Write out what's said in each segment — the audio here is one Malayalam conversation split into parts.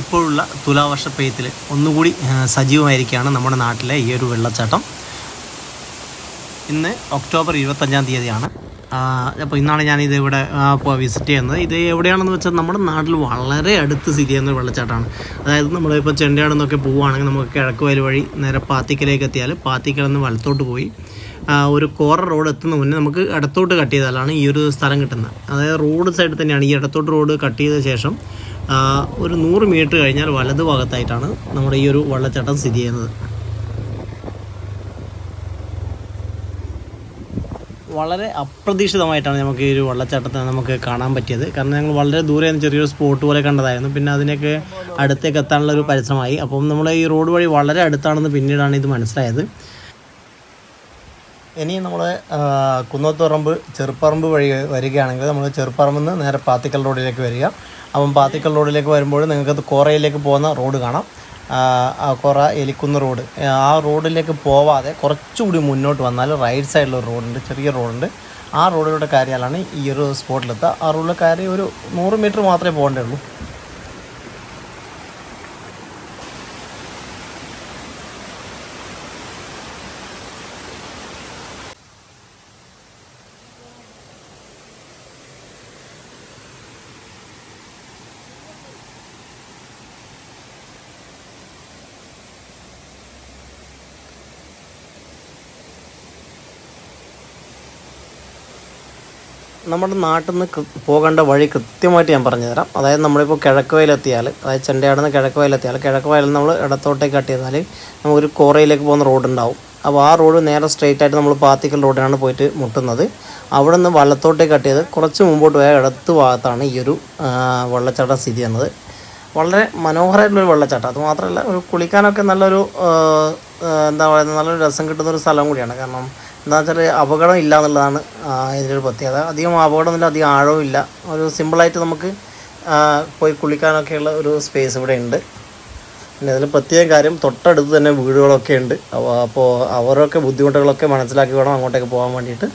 ഇപ്പോഴുള്ള തുലാവർഷ പെയ്ത്തിൽ ഒന്നുകൂടി സജീവമായിരിക്കുകയാണ് നമ്മുടെ നാട്ടിലെ ഈ ഒരു വെള്ളച്ചാട്ടം. ഇന്ന് ഒക്ടോബർ ഇരുപത്തഞ്ചാം തീയതിയാണ്. അപ്പോൾ ഇന്നാണ് ഞാനിത് ഇവിടെ വിസിറ്റ് ചെയ്യുന്നത്. ഇത് എവിടെയാണെന്ന് വെച്ചാൽ നമ്മുടെ നാട്ടിൽ വളരെ അടുത്ത് സ്ഥിതി ചെയ്യുന്ന വെള്ളച്ചാട്ടമാണ്. അതായത് നമ്മളിപ്പോൾ ചെണ്ടയാട് നിന്നൊക്കെ പോവുകയാണെങ്കിൽ നമുക്ക് കിഴക്ക് വയൽ വഴി നേരെ പാത്തിക്കലേക്ക് എത്തിയാൽ പാത്തിക്കൽ നിന്ന് വലത്തോട്ട് പോയി ഒരു കോറ റോഡ് എത്തുന്ന മുന്നേ നമുക്ക് ഇടത്തോട്ട് കട്ട് ചെയ്താലാണ് ഈ ഒരു സ്ഥലം കിട്ടുന്നത്. അതായത് റോഡ് സൈഡിൽ തന്നെയാണ് ഈ ഇടത്തോട്ട് റോഡ് കട്ട് ചെയ്ത ശേഷം ഒരു നൂറ് മീറ്റർ കഴിഞ്ഞാൽ വലത് ഭാഗത്തായിട്ടാണ് നമ്മുടെ ഈ ഒരു വെള്ളച്ചാട്ടം സ്ഥിതി ചെയ്യുന്നത്. വളരെ അപ്രതീക്ഷിതമായിട്ടാണ് നമുക്ക് ഈ ഒരു വെള്ളച്ചാട്ടത്തെ നമുക്ക് കാണാൻ പറ്റിയത്. കാരണം ഞങ്ങൾ വളരെ ദൂരെ നിന്ന് ചെറിയൊരു സ്പോട്ട് പോലെ കണ്ടതായിരുന്നു. പിന്നെ അതിനൊക്കെ അടുത്തേക്ക് എത്താനുള്ള ഒരു പരിശ്രമമായി. അപ്പം നമ്മൾ ഈ റോഡ് വഴി വളരെ അടുത്താണെന്ന് പിന്നീടാണ് ഇത് മനസ്സിലായത്. ഇനി നമ്മൾ കുന്നത്തുറമ്പ് ചെറുപ്പറമ്പ് വഴി വരികയാണെങ്കിൽ നമ്മൾ ചെറുപ്പറമ്പിൽ നിന്ന് നേരെ പാത്തിക്കൽ റോഡിലേക്ക് വരിക. അപ്പം പാത്തിക്കൽ റോഡിലേക്ക് വരുമ്പോൾ നിങ്ങൾക്ക് കോറയിലേക്ക് പോകുന്ന റോഡ് കാണാം. കുറ എലിക്കുന്ന റോഡ്. ആ റോഡിലേക്ക് പോവാതെ കുറച്ചുകൂടി മുന്നോട്ട് വന്നാൽ റൈറ്റ് സൈഡിലൊരു റോഡുണ്ട് ചെറിയ റോഡുണ്ട്. ആ റോഡിലൂടെ കയറിയാലാണ് ഈ ഒരു സ്പോട്ടിലെത്തുക. ആ റോഡിൽ കയറി ഒരു നൂറ് മീറ്റർ മാത്രമേ പോകേണ്ടുള്ളൂ നമ്മുടെ നാട്ടിൽ നിന്ന് പോകേണ്ട വഴി കൃത്യമായിട്ട് ഞാൻ പറഞ്ഞു തരാം അതായത് നമ്മളിപ്പോൾ കിഴക്ക് വയലെത്തിയാൽ അതായത് ചെണ്ടയാട് നിന്ന് കിഴക്ക് വയലെത്തിയാൽ കിഴക്ക് വയലിൽ നമ്മൾ ഇടത്തോട്ടേക്ക് കട്ട് ചെയ്താൽ നമുക്കൊരു കോറയിലേക്ക് പോകുന്ന റോഡ് ഉണ്ടാവും അപ്പോൾ ആ റോഡ് നേരെ സ്ട്രെയിറ്റ് ആയിട്ട് നമ്മൾ പാത്തിക്കൽ റോഡിനാണ് പോയിട്ട് മുട്ടുന്നത്. അവിടെ നിന്ന് വള്ളത്തോട്ടേക്ക് കട്ട് ചെയ്ത് കുറച്ച് മുമ്പോട്ട് പോയ ഇടത്ത് ഭാഗത്താണ് ഈ ഒരു വെള്ളച്ചാട്ടം സ്ഥിതി ചെയ്യുന്നത്. വളരെ മനോഹരമായിട്ടുള്ളൊരു വെള്ളച്ചാട്ടം. അത് മാത്രമല്ല ഒരു കുളിക്കാനൊക്കെ നല്ലൊരു എന്താ പറയുക നല്ലൊരു രസം കിട്ടുന്ന ഒരു സ്ഥലം കൂടിയാണ്. കാരണം എന്താ വെച്ചാൽ അപകടം ഇല്ല എന്നുള്ളതാണ് ഇതിന്റെ ഒരു പ്രത്യേകത. അധികം അപകടമൊന്നുമില്ല അധികം ആഴവും ഇല്ല. ഒരു സിമ്പിളായിട്ട് നമുക്ക് പോയി കുളിക്കാനൊക്കെയുള്ള ഒരു സ്പേസ് ഇവിടെ ഉണ്ട്. പിന്നെ ഇതിൽ പ്രത്യേക കാര്യം തൊട്ടടുത്ത് തന്നെ വീടുകളൊക്കെ ഉണ്ട്. അപ്പോൾ അവരൊക്കെ ബുദ്ധിമുട്ടുകളൊക്കെ മനസ്സിലാക്കി വേണം അങ്ങോട്ടേക്ക് പോകാൻ വേണ്ടിയിട്ട്.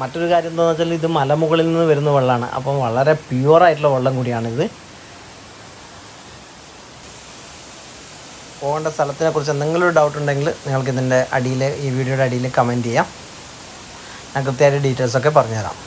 മറ്റൊരു കാര്യം എന്താണെന്ന് വെച്ചാൽ ഇത് മലമുകളിൽ നിന്ന് വരുന്ന വെള്ളമാണ്. അപ്പം വളരെ പ്യുവർ ആയിട്ടുള്ള വെള്ളം കൂടിയാണിത്. പോകേണ്ട സ്ഥലത്തിനെ കുറിച്ച് എന്തെങ്കിലും ഒരു ഡൗട്ട് ഉണ്ടെങ്കിൽ നിങ്ങൾക്ക് ഇതിന്റെ അടിയിൽ ഈ വീഡിയോയുടെ അടിയിൽ കമന്റ് ചെയ്യാം. ഞാൻ കൃത്യമായിട്ട് ഡീറ്റെയിൽസൊക്കെ പറഞ്ഞുതരാം.